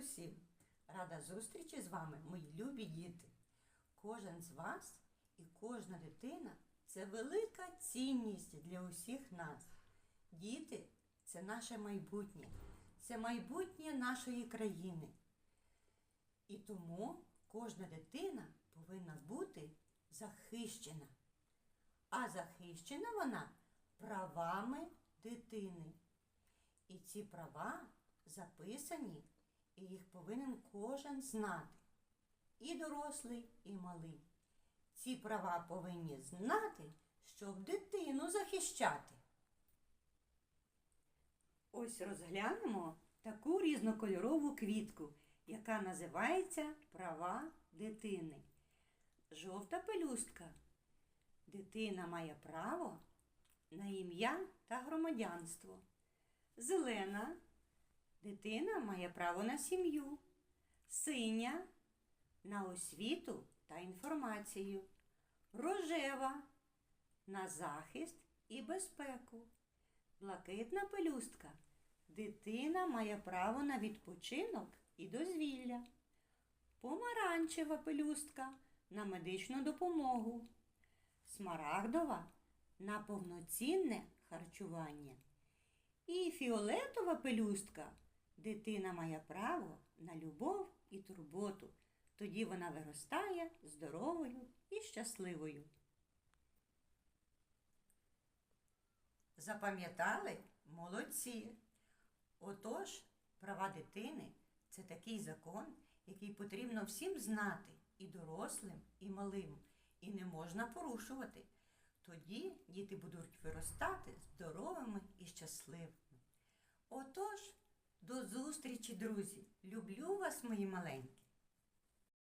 усім! Рада зустрічі з вами, мої любі діти. Кожен з вас і кожна дитина це велика цінність для усіх нас. Діти це наше майбутнє, це майбутнє нашої країни. І тому кожна дитина повинна бути захищена. А захищена вона правами дитини. І ці права записані, і їх повинен кожен знати. І дорослий, і малий. Ці права повинні знати, щоб дитину захищати. Ось розглянемо таку різнокольорову квітку, яка називається права дитини. Жовта пелюстка. Дитина має право на ім'я та громадянство. Зелена. Дитина має право на сім'ю. Синя на освіту та інформацію. Рожева на захист і безпеку. Блакитна пелюстка. Дитина має право на відпочинок і дозвілля. Помаранчева пелюстка на медичну допомогу. Смарагдова на повноцінне харчування. І фіолетова пелюстка дитина має право на любов і турботу. Тоді вона виростає здоровою і щасливою. Запам'ятали? Молодці. Отож, права дитини це такий закон, який потрібно всім знати, і дорослим, і малим, і не можна порушувати. Тоді діти будуть виростати здоровими і щасливими. Отож, до зустрічі, друзі! Люблю вас, мої маленькі!